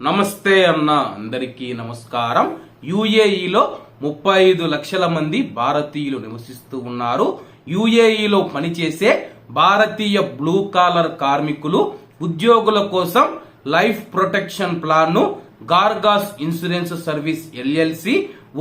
నమస్తే అన్న అందరికీ నమస్కారం. యుఏఈలో ముప్పై ఐదు లక్షల మంది భారతీయులు నివసిస్తూ ఉన్నారు. యుఏఈలో పనిచేసే భారతీయ బ్లూ కాలర్ కార్మికులు ఉద్యోగుల కోసం లైఫ్ ప్రొటెక్షన్ ప్లాన్ను Gargash insurance service LLC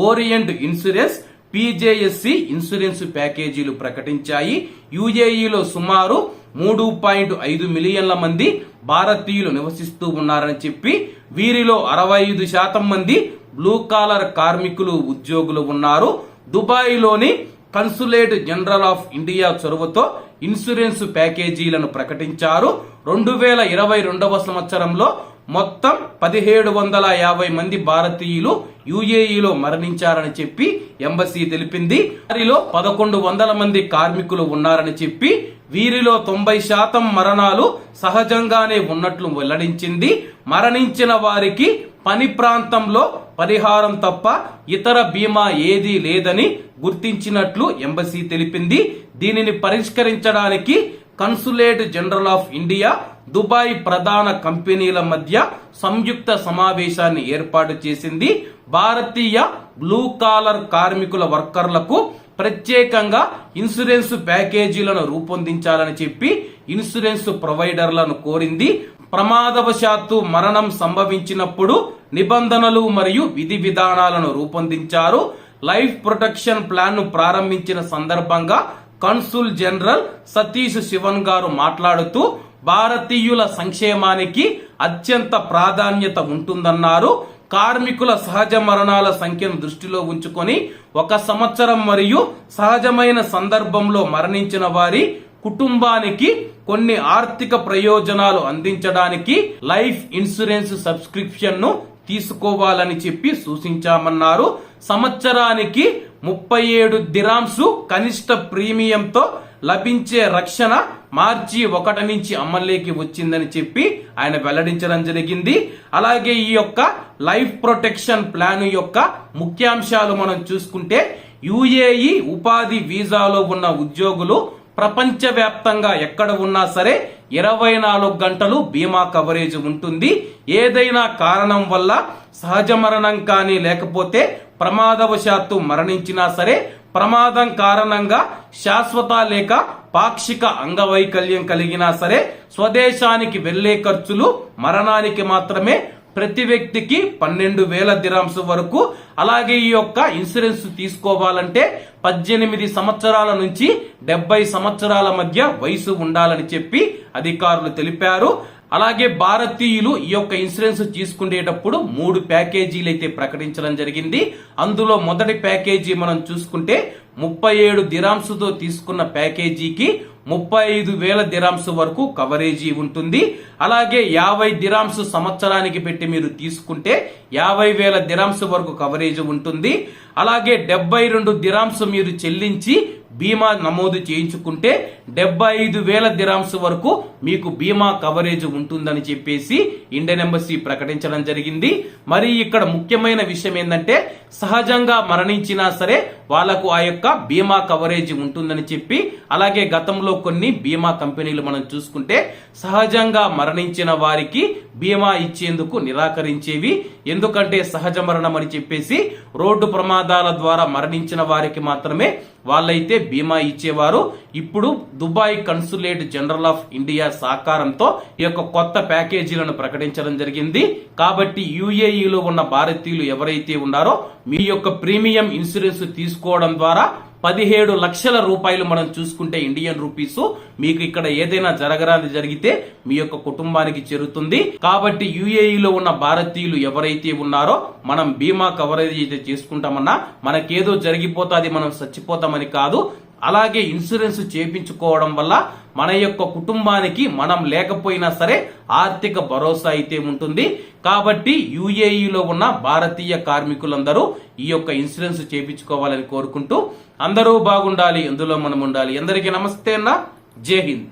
Orient insurance PJSC insurance ప్యాకేజీలు ప్రకటించాయి. యుఏఈలో సుమారు మూడు పాయింట్ ఐదు మిలియన్ల మంది భారతీయులు నివసిస్తూ ఉన్నారని చెప్పి వీరిలో అరవై ఐదు శాతం మంది బ్లూ కాలర్ కార్మికులు ఉద్యోగులు ఉన్నారు. దుబాయ్లోని కన్సులేట్ జనరల్ ఆఫ్ ఇండియా చొరవతో ఇన్సూరెన్స్ ప్యాకేజీలను ప్రకటించారు. రెండు వేల ఇరవై రెండవ సంవత్సరంలో మొత్తం పదిహేడు వందల యాభై మంది భారతీయులు యుఏఈలో మరణించారని చెప్పి ఎంబసీ తెలిపింది. వారిలో పదకొండు వందల మంది కార్మికులు ఉన్నారని చెప్పి వీరిలో తొంభై శాతం మరణాలు సహజంగానే ఉన్నట్లు వెల్లడించింది. మరణించిన వారికి పని ప్రాంతంలో పరిహారం తప్ప ఇతర బీమా ఏదీ లేదని గుర్తించినట్లు ఎంబసీ తెలిపింది. దీనిని పరిష్కరించడానికి consulate general of India Dubai ప్రధాన కంపెనీల మధ్య సంయుక్త సమావేశాన్ని ఏర్పాటు చేసింది. భారతీయ బ్లూ కాలర్ కార్మికుల వర్కర్లకు ప్రత్యేకంగా ఇన్సూరెన్స్ ప్యాకేజీలను రూపొందించాలని చెప్పి ఇన్సూరెన్స్ ప్రొవైడర్లను కోరింది. ప్రమాదవశాత్తు మరణం సంభవించినప్పుడు నిబంధనలు మరియు విధి విధానాలను రూపొందించారు. లైఫ్ ప్రొటెక్షన్ ప్లాన్ను ప్రారంభించిన సందర్భంగా కన్సుల్ జనరల్ సతీష్ శివన్ గారు మాట్లాడుతూ భారతీయుల సంక్షేమానికి అత్యంత ప్రాధాన్యత ఉంటుందన్నారు. కార్మికుల సహజ మరణాల సంఖ్యను దృష్టిలో ఉంచుకొని ఒక సంవత్సరం మరియు సహజమైన సందర్భంలో మరణించిన వారి కుటుంబానికి కొన్ని ఆర్థిక ప్రయోజనాలు అందించడానికి లైఫ్ ఇన్సూరెన్స్ సబ్స్క్రిప్షన్ను తీసుకోవాలని చెప్పి సూచించామన్నారు. సంవత్సరానికి ముప్పై ఏడు దిరాంసు కనిష్ట ప్రీమియంతో లభించే రక్షణ మార్చి ఒకటి నుంచి అమల్లోకి వచ్చిందని చెప్పి ఆయన వెల్లడించడం జరిగింది. అలాగే ఈ యొక్క లైఫ్ ప్రొటెక్షన్ ప్లాన్ యొక్క ముఖ్యాంశాలు మనం చూసుకుంటే యుఏఈ ఉపాధి వీసాలో ఉన్న ఉద్యోగులు ప్రపంచవ్యాప్తంగా ఎక్కడ ఉన్నా సరే ఇరవై నాలుగు గంటలు బీమా కవరేజ్ ఉంటుంది. ఏదైనా కారణం వల్ల సహజ మరణం కానీ లేకపోతే ప్రమాదవశాత్తు మరణించినా సరే ప్రమాదం కారణంగా శాశ్వత లేక పాక్షిక అంగవైకల్యం కలిగినా సరే స్వదేశానికి వెళ్ళే ఖర్చులు మరణానికి మాత్రమే. ప్రతి వ్యక్తికి పన్నెండు వేల దిరాంశ వరకు అలాగే ఈ యొక్క ఇన్సూరెన్స్ తీసుకోవాలంటే పద్దెనిమిది సంవత్సరాల నుంచి డెబ్బై సంవత్సరాల మధ్య వయసు ఉండాలని చెప్పి అధికారులు తెలిపారు. అలాగే భారతీయులు ఈ యొక్క ఇన్సూరెన్స్ తీసుకునేటప్పుడు మూడు ప్యాకేజీలు అయితే ప్రకటించడం జరిగింది. అందులో మొదటి ప్యాకేజీ మనం చూసుకుంటే ముప్పై ఏడు దిరాంశతో తీసుకున్న ప్యాకేజీకి ముప్పై ఐదు వేల దిరాంశ వరకు కవరేజీ ఉంటుంది. అలాగే యాభై దిరాంశ సంవత్సరానికి పెట్టి మీరు తీసుకుంటే యాభై వేల దిరాంశ వరకు కవరేజ్ ఉంటుంది. అలాగే డెబ్బై రెండు దిరాంశ మీరు చెల్లించి బీమా నమోదు చేయించుకుంటే డెబ్బై ఐదు వేల దిరాంశ వరకు మీకు బీమా కవరేజ్ ఉంటుందని చెప్పేసి ఇండియన్ ఎంబసీ ప్రకటించడం జరిగింది. మరి ఇక్కడ ముఖ్యమైన విషయం ఏంటంటే సహజంగా మరణించినా సరే వాళ్ళకు ఆ యొక్క బీమా కవరేజ్ ఉంటుందని చెప్పి అలాగే గతంలో కొన్ని బీమా కంపెనీలు మనం చూసుకుంటే సహజంగా మరణించిన వారికి బీమా ఇచ్చేందుకు నిరాకరించేవి ఎందుకంటే సహజ మరణం అని చెప్పేసి రోడ్డు ప్రమాదాల ద్వారా మరణించిన వారికి మాత్రమే వాళ్ళైతే బీమా ఇచ్చేవారు. ఇప్పుడు Dubai consulate general of India సహకారంతో ఈ యొక్క కొత్త ప్యాకేజీలను ప్రకటించడం జరిగింది. కాబట్టి యుఏఈలో ఉన్న భారతీయులు ఎవరైతే ఉన్నారో మీ యొక్క ప్రీమియం ఇన్సూరెన్స్ తీసుకోవడం ద్వారా పదిహేడు లక్షల రూపాయలు మనం చూసుకుంటే ఇండియన్ రూపీస్. మీకు ఇక్కడ ఏదైనా జరగరాది జరిగితే మీ యొక్క కుటుంబానికి చేరుతుంది. కాబట్టి యుఏఈలో ఉన్న భారతీయులు ఎవరైతే ఉన్నారో మనం బీమా కవరేజ్ అయితే చేసుకుంటామన్నా మనకేదో జరిగిపోతాది మనం చచ్చిపోతామని కాదు. అలాగే ఇన్సూరెన్స్ చేపించుకోవడం వల్ల మన యొక్క కుటుంబానికి మనం లేకపోయినా సరే ఆర్థిక భరోసా అయితే ఉంటుంది. కాబట్టి యుఏఈలో ఉన్న భారతీయ కార్మికులందరూ ఈ యొక్క ఇన్సూరెన్స్ చేపించుకోవాలని కోరుకుంటూ అందరూ బాగుండాలి అందులో మనం ఉండాలి. అందరికీ నమస్తే అన్న. జై హింద్.